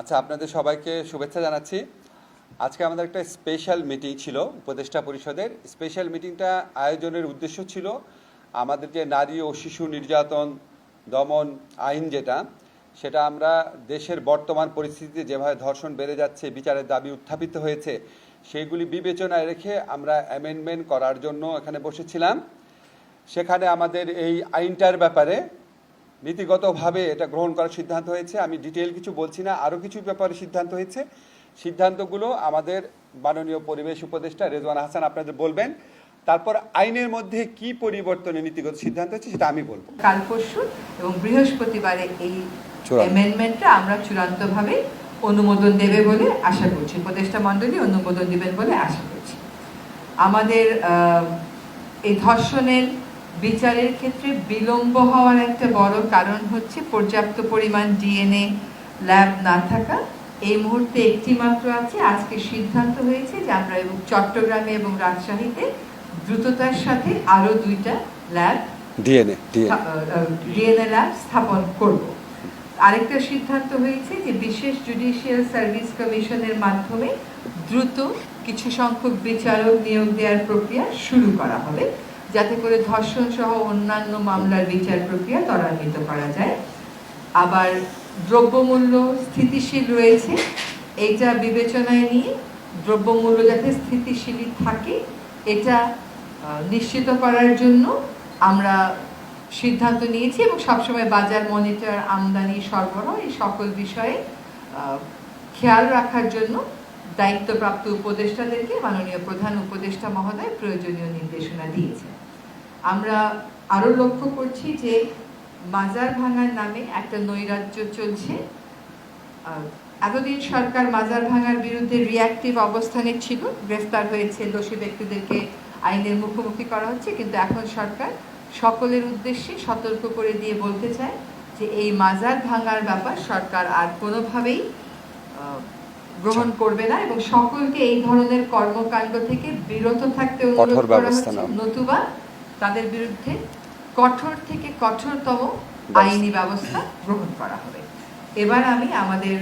আচ্ছা আপনাদের সবাইকে শুভেচ্ছা জানাচ্ছি। আজকে আমাদের একটা স্পেশাল মিটিং ছিল উপদেষ্টা পরিষদের। স্পেশাল মিটিংটা আয়োজনের উদ্দেশ্য ছিল আমাদের যে নারী ও শিশু নির্যাতন দমন আইন যেটা, সেটা আমরা দেশের বর্তমান পরিস্থিতিতে যেভাবে ধর্ষণ বেড়ে যাচ্ছে, বিচারের দাবি উত্থাপিত হয়েছে সেইগুলি বিবেচনায় রেখে আমরা অ্যামেন্ডমেন্ট করার জন্য এখানে বসেছিলাম। সেখানে আমাদের এই আইনটার ব্যাপারে নীতিগতভাবে এটা গ্রহণ করার সিদ্ধান্ত হয়েছে। আমি ডিটেল কিছু বলছি না আরও কিছু ব্যাপারে সিদ্ধান্ত হয়েছে। সিদ্ধান্তগুলো আমাদের মাননীয় পরিবেশ উপদেষ্টা রেজওয়ান হাসান আপনাদের বলবেন। তারপর আইনের মধ্যে কি পরিবর্তনের নীতিগত সিদ্ধান্ত হচ্ছে সেটা আমি বলব। কাল পরশু এবং বৃহস্পতিবারে এই। অ্যামেন্ডমেন্টটা আমরা চূড়ান্তভাবে অনুমোদন দেবে বলে আশা করছি। উপদেষ্টা মণ্ডলী অনুমোদন দিবেন বলে আশা করছি। আমাদের আহ, এই ধর্ষণের বিচারের ক্ষেত্রে বিলম্ব হওয়ার একটা বড় কারণ হচ্ছে পর্যাপ্ত পরিমাণ ডিএনএ ল্যাব না থাকা। এই মুহূর্তে একটি মাত্র আছে আজকে সিদ্ধান্ত হয়েছে যে আমরা এবং চট্টগ্রামে এবং রাজশাহীতে দ্রুততার সাথে আরও দুইটা ল্যাব ডিএনএ ডিএনএ ল্যাব স্থাপন করব। আরেকটা সিদ্ধান্ত হয়েছে যে বিশেষ জুডিশিয়াল সার্ভিস কমিশনের মাধ্যমে দ্রুত কিছু সংখ্যক বিচারক নিয়োগ দেওয়ার প্রক্রিয়া শুরু করা হবে। যাতে করে ধর্ষণ সহ অন্যান্য মামলার বিচার প্রক্রিয়া ত্বরান্বিত করা যায়। আবার দ্রব্যমূল্য স্থিতিশীল রয়েছে এইটা বিবেচনায় নিয়ে দ্রব্যমূল্য যাতে স্থিতিশীলই থাকে, এটা নিশ্চিত করার জন্য আমরা সিদ্ধান্ত নিয়েছি এবং সবসময় বাজার মনিটর আমদানি সরবরাহ এই সকল বিষয়ে খেয়াল রাখার জন্য দায়িত্বপ্রাপ্ত উপদেষ্টাদেরকে মাননীয় প্রধান উপদেষ্টা মহোদয় প্রয়োজনীয় নির্দেশনা দিয়েছেন। আমরা আরও লক্ষ্য করছি যে মাজার ভাঙার নামে একটা নৈরাজ্য চলছে। এতদিন সরকার মাজার ভাঙার বিরুদ্ধে রিয়াক্টিভ অবস্থানে ছিল, গ্রেফতার হয়েছে দোষী ব্যক্তিদেরকে আইনের মুখোমুখি করা হচ্ছে, কিন্তু এখন সরকার সকলের উদ্দেশ্যে সতর্ক করে দিয়ে বলতে চায় যে এই মাজার ভাঙার ব্যাপার সরকার আর কোনোভাবেই গ্রহণ করবে না এবং সকলকে এই ধরনের কর্মকাণ্ড থেকে বিরত থাকতে অনুরোধ করা হচ্ছে। নতুবা তাদের বিরুদ্ধে কঠোর থেকে কঠোরতম আইনি ব্যবস্থা গ্রহণ করা হবে। এবার আমি আমাদের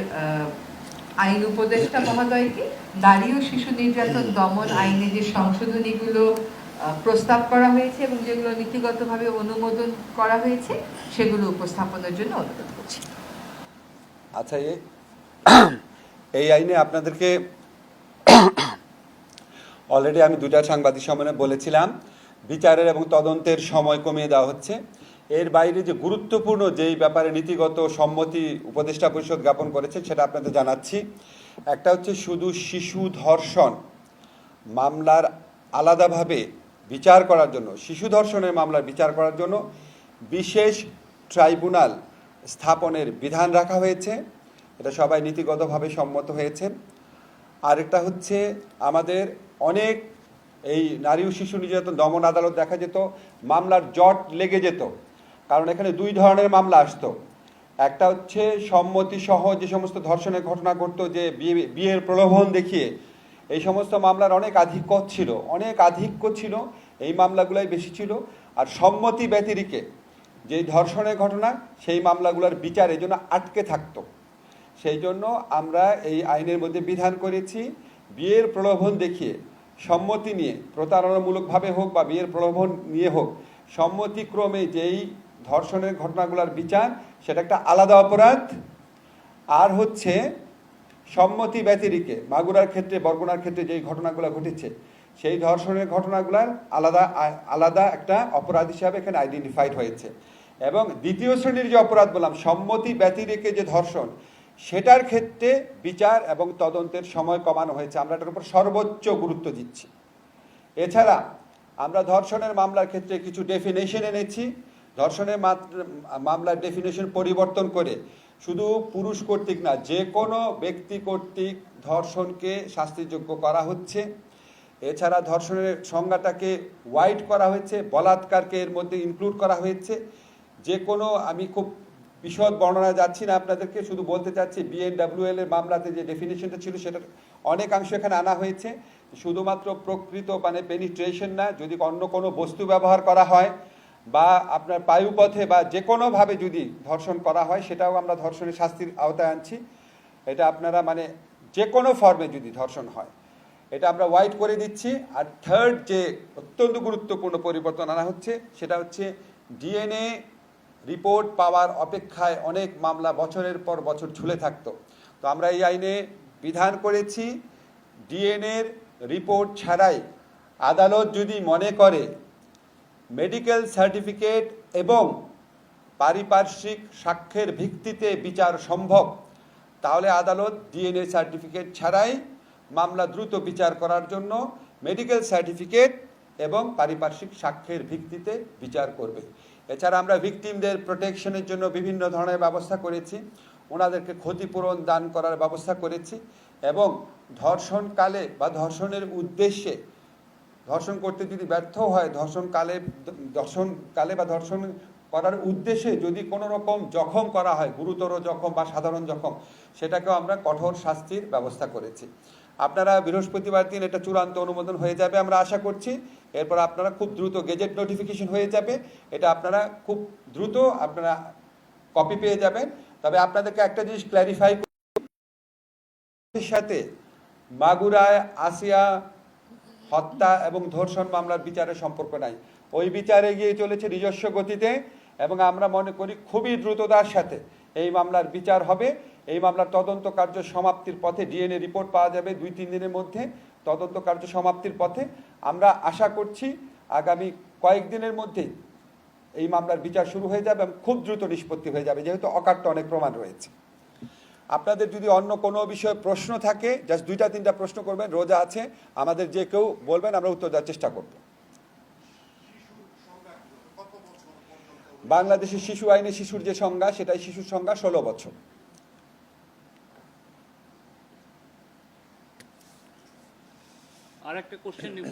আইন উপদেষ্টা মহোদয়কে নারী ও শিশু নির্যাতন দমন আইনে যে সংশোধনীগুলো প্রস্তাব করা হয়েছে এবং যেগুলো নীতিগতভাবে অনুমোদন করা হয়েছে সেগুলো উপস্থাপনের জন্য অনুরোধ করছি। আচ্ছা এই আইনে আপনাদেরকে অলরেডি আমি দুটা সাংবাদিক সম্মেলনে বলেছিলাম, বিচারের এবং তদন্তের সময় কমিয়ে দেওয়া হচ্ছে। এর বাইরে যে গুরুত্বপূর্ণ যেই ব্যাপারে নীতিগত সম্মতি উপদেষ্টা পরিষদ জ্ঞাপন করেছে সেটা আপনাদের জানাচ্ছি। একটা হচ্ছে শুধু শিশু ধর্ষণ মামলার আলাদাভাবে বিচার করার জন্য, শিশু ধর্ষণের মামলার বিচার করার জন্য বিশেষ ট্রাইব্যুনাল স্থাপনের বিধান রাখা হয়েছে। এটা সবাই নীতিগতভাবে সম্মত হয়েছেন আরেকটা হচ্ছে আমাদের অনেক এই নারী ও শিশু নির্যাতন দমন আদালত দেখা যেত, মামলার জট লেগে যেত। কারণ এখানে দুই ধরনের মামলা আসতো। একটা হচ্ছে সম্মতি সহ যে সমস্ত ধর্ষণের ঘটনা ঘটতো, যে বিয়ে, বিয়ের প্রলোভন দেখিয়ে, এই সমস্ত মামলার অনেক আধিক্য ছিল, অনেক আধিক্য ছিল, এই মামলাগুলাই বেশি ছিল। আর সম্মতি ব্যতিরিকে যেই ধর্ষণের ঘটনা, সেই মামলাগুলোর বিচার এই জন্য আটকে থাকতো। সেই জন্য আমরা এই আইনের মধ্যে বিধান করেছি, বিয়ের প্রলোভন দেখিয়ে, সম্মতি নিয়ে, প্রতারণামূলকভাবে হোক বা বিয়ের প্রলোভন নিয়ে হোক, সম্মতিক্রমে যেই ধর্ষণের ঘটনাগুলোর বিচার, সেটা একটা আলাদা অপরাধ। আর হচ্ছে, সম্মতি ব্যতিরিকে, মাগুরার ক্ষেত্রে, বরগুনার ক্ষেত্রে যেই ঘটনাগুলো ঘটেছে, সেই ধর্ষণের ঘটনাগুলার আলাদা আলাদা একটা অপরাধ হিসাবে এখানে আইডেন্টিফাইড হয়েছে। এবং দ্বিতীয় শ্রেণির যে অপরাধ বললাম, সম্মতি ব্যতিরেকে যে ধর্ষণ সেটার ক্ষেত্রে বিচার এবং তদন্তের সময় কমানো হয়েছে। আমরা এটার উপর সর্বোচ্চ গুরুত্ব দিচ্ছি। এছাড়া আমরা ধর্ষণের মামলার ক্ষেত্রে কিছু ডেফিনেশন এনেছি। ধর্ষণের মামলার ডেফিনেশন পরিবর্তন করে শুধু পুরুষ কর্তৃক না, যে কোনো ব্যক্তি কর্তৃক ধর্ষণকে শাস্তিযোগ্য করা হচ্ছে। এছাড়া ধর্ষণের সংজ্ঞাটাকে ওয়াইড করা হয়েছে, বলাৎকারকে এর মধ্যে ইনক্লুড করা হয়েছে। যে কোনো আমি খুব বিশদ বর্ণনা যাচ্ছি না আপনাদেরকে, শুধু বলতে চাচ্ছি বিএনডাব্লিউএল এর মামলাতে যে ডেফিনেশনটা ছিল সেটার অনেকাংশ এখানে আনা হয়েছে। শুধুমাত্র প্রকৃত মানে পেনিট্রেশন না, যদি অন্য কোনো বস্তু ব্যবহার করা হয় বা আপনার বায়ুপথে বা যে কোনোভাবে যদি ধর্ষণ করা হয়, সেটাও আমরা ধর্ষণের শাস্তির আওতায় আনছি। এটা আপনারা মানে যে কোনো ফর্মে যদি ধর্ষণ হয়। এটা আমরা হোয়াইট করে দিচ্ছি। আর থার্ড যে অত্যন্ত গুরুত্বপূর্ণ পরিবর্তন আনা হচ্ছে, সেটা হচ্ছে ডিএনএ রিপোর্ট পাওয়ার অপেক্ষায় অনেক মামলা বছরের পর বছর ঝুলে থাকত। তো আমরা এই আইনে বিধান করেছি, ডিএনএর রিপোর্ট ছাড়াই আদালত যদি মনে করে মেডিকেল সার্টিফিকেট এবং পারিপার্শ্বিক সাক্ষ্যের ভিত্তিতে বিচার সম্ভব, তাহলে আদালত ডিএনএ সার্টিফিকেট ছাড়াই মামলা দ্রুত বিচার করার জন্য মেডিকেল সার্টিফিকেট এবং পারিপার্শ্বিক সাক্ষ্যের ভিত্তিতে বিচার করবে। এছাড়া আমরা ভিকটিমদের প্রোটেকশনের জন্য বিভিন্ন ধরনের ব্যবস্থা করেছি। ওনাদেরকে ক্ষতিপূরণ দান করার ব্যবস্থা করেছি এবং ধর্ষণকালে বা ধর্ষণের উদ্দেশ্যে ধর্ষণ করতে যদি ব্যর্থ হয়, ধর্ষণকালে ধর্ষণকালে বা ধর্ষণ করার উদ্দেশ্যে যদি কোনো রকম জখম করা হয়, গুরুতর জখম বা সাধারণ জখম, সেটাকেও আমরা কঠোর শাস্তির ব্যবস্থা করেছি। আপনারা বৃহস্পতিবার দিন এটা চূড়ান্ত অনুমোদন হয়ে যাবে, আমরা আশা করছি। এরপর আপনারা খুব দ্রুত গেজেট নোটিফিকেশন হয়ে যাবে। এটা আপনারা খুব দ্রুত আপনারা কপি পেয়ে যাবেন। তবে আপনাদেরকে একটা জিনিস ক্ল্যারিফাই সাথে মাগুরায় আসিয়া হত্যা এবং ধর্ষণ মামলার বিচারের সম্পর্ক নাই। ওই বিচারে গিয়ে চলেছে নিজস্ব গতিতে এবং আমরা মনে করি খুবই দ্রুততার সাথে এই মামলার বিচার হবে। এই মামলার তদন্ত কার্য সমাপ্তির পথে ডিএনএ রিপোর্ট পাওয়া যাবে দুই, তিন দিনের মধ্যে। তদন্ত কার্য সমাপ্তির পথে আমরা আশা করছি আগামী কয়েকদিনের মধ্যেই এই মামলার বিচার শুরু হয়ে যাবে এবং খুব দ্রুত নিষ্পত্তি হয়ে যাবে, যেহেতু অকাট্য অনেক প্রমাণ রয়েছে। আপনাদের যদি অন্য কোনো বিষয়ে প্রশ্ন থাকে, জাস্ট দুইটা, তিনটা প্রশ্ন করবেন, রোজা আছে, আমাদের যে কেউ বলবেন, আমরা উত্তর দেওয়ার চেষ্টা করব। বাংলাদেশের শিশু আইনে শিশুর যে সংজ্ঞা, সেটাই শিশুর সংজ্ঞা, ষোলো বছর। আর একটা কোশ্চেন নিব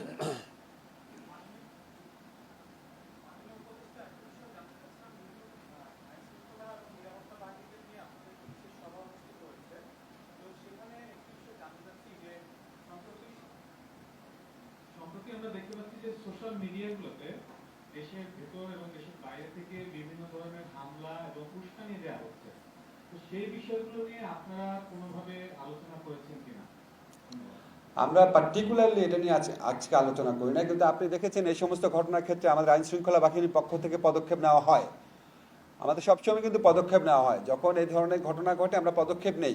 আমরা দেখতে পাচ্ছি যে সোশ্যাল মিডিয়াগুলোতে দেশের ভেতর এবং দেশের বাইরে থেকে বিভিন্ন ধরনের হামলা এবং উস্কানি দেওয়া হচ্ছে। তো সেই বিষয়গুলো নিয়ে আপনারা কোনোভাবে আলোচনা করেছেন কিনা? ধন্যবাদ। আমরা পার্টিকুলারলি এটা নিয়ে আজ- আজকে আলোচনা করি না, কিন্তু আপনি দেখেছেন এই সমস্ত ঘটনার ক্ষেত্রে আমাদের আইন শৃঙ্খলা বাহিনীর পক্ষ থেকে পদক্ষেপ নেওয়া হয়। আমাদের সবসময় কিন্তু পদক্ষেপ নেওয়া হয়। যখন এই ধরনের ঘটনা ঘটে, আমরা পদক্ষেপ নেই।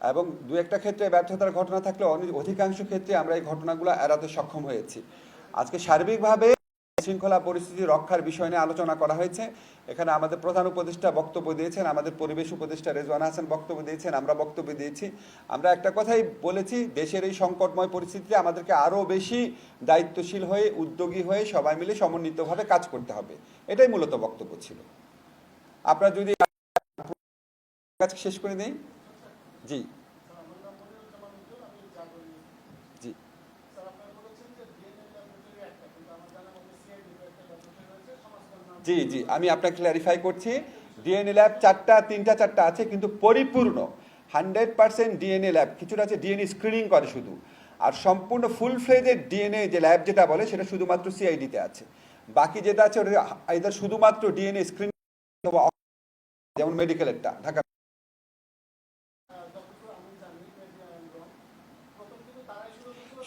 এবং দু একটা ক্ষেত্রে ব্যর্থতার ঘটনা থাকলে অধিকাংশ ক্ষেত্রে আমরা এই ঘটনাগুলো এড়াতে সক্ষম হয়েছি। আজকে সার্বিকভাবে শৃঙ্খলা পরিস্থিতি রক্ষার বিষয় নিয়ে আলোচনা করা হয়েছে। এখানে আমাদের প্রধান উপদেষ্টা বক্তব্য দিয়েছেন, আমাদের পরিবেশ উপদেষ্টা রেজওয়ান হাসান বক্তব্য দিয়েছেন, আমরা বক্তব্য দিয়েছি। আমরা একটা কথাই বলেছি, দেশের এই সংকটময় পরিস্থিতিতে আমাদেরকে আরও বেশি দায়িত্বশীল হয়ে, উদ্যোগী হয়ে সবাই মিলে সমন্বিতভাবে কাজ করতে হবে। এটাই মূলত বক্তব্য ছিল। আপনারা যদি কাজ শেষ করে দিই। জি। জি জি, আমি আপনাকে ক্ল্যারিফাই করছি ডিএনএ ল্যাব চারটা, তিনটা, চারটা আছে, কিন্তু পরিপূর্ণ হান্ড্রেড পার্সেন্ট ডিএনএ ল্যাব কিছুটা আছে ডিএনএ স্ক্রিনিং করে শুধু। আর সম্পূর্ণ ফুল ফ্লেজের ডিএনএ যে ল্যাব যেটা বলে, সেটা শুধুমাত্র সিআইডিতে আছে। বাকি যেটা আছে, ওটা শুধুমাত্র ডিএনএ স্ক্রিনিং যেমন মেডিকেলেরটা ঢাকা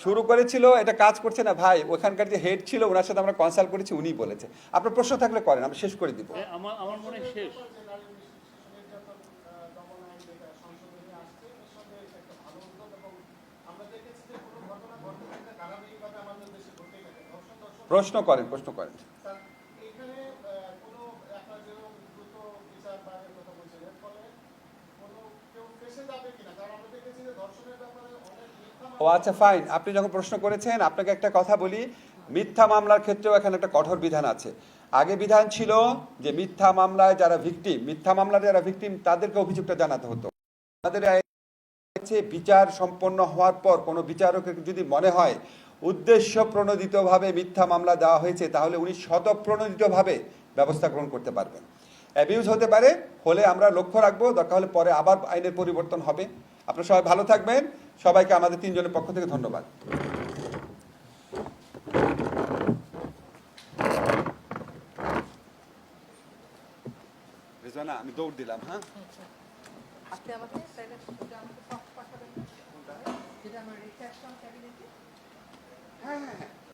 শুরু করেছিল এটা কাজ করছে না ভাই ওখানকার যে হেড ছিল ওনার সাথে আমরা কনসাল্ট করেছি উনি বলেছে। আপনার প্রশ্ন থাকলে করেন আমরা শেষ করে দিব। আমার আমার মনে শেষ। প্রশ্ন করেন প্রশ্ন করেন। ফেসে যাবে কিনা? কারণ আমরা দেখেছি যে ধর্ষণের ব্যাপারে ও আচ্ছা ফাইন আপনি যখন প্রশ্ন করেছেন, আপনাকে একটা কথা বলি। মিথ্যা মামলার ক্ষেত্রেও এখানে একটা কঠোর বিধান আছে। আগে বিধান ছিল যে মিথ্যা মামলায় যারা ভিকটিম মিথ্যা মামলার যারা ভিকটিম তাদেরকে অভিযোগটা জানাতে হতো। আমাদের বিচার সম্পন্ন হওয়ার পর কোনো বিচারকের যদি মনে হয় উদ্দেশ্য প্রণোদিতভাবে মিথ্যা মামলা দেওয়া হয়েছে, তাহলে উনি শতপ্রণোদিতভাবে ব্যবস্থা গ্রহণ করতে পারবেন। অ্যাবিউজ হতে পারে, হলে আমরা লক্ষ্য রাখব, দরকার হলে পরে আবার আইনের পরিবর্তন হবে। আপনারা সবাই ভালো থাকবেন। সবাইকে আমাদের তিনজনের পক্ষ থেকে ধন্যবাদ। রেজানা আমি দৌড় দিলাম হ্যাঁ? আপনি আমাকে তাহলে আমাকে পাঠাবেন হ্যাঁ হ্যাঁ হ্যাঁ।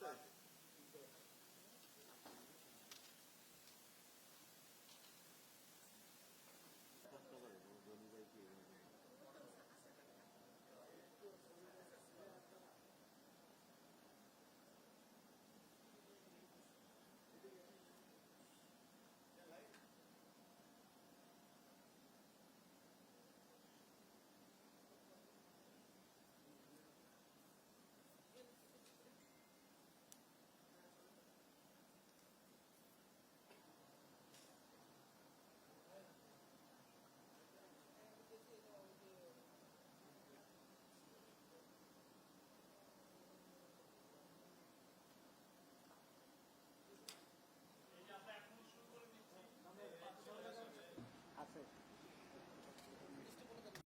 Dank.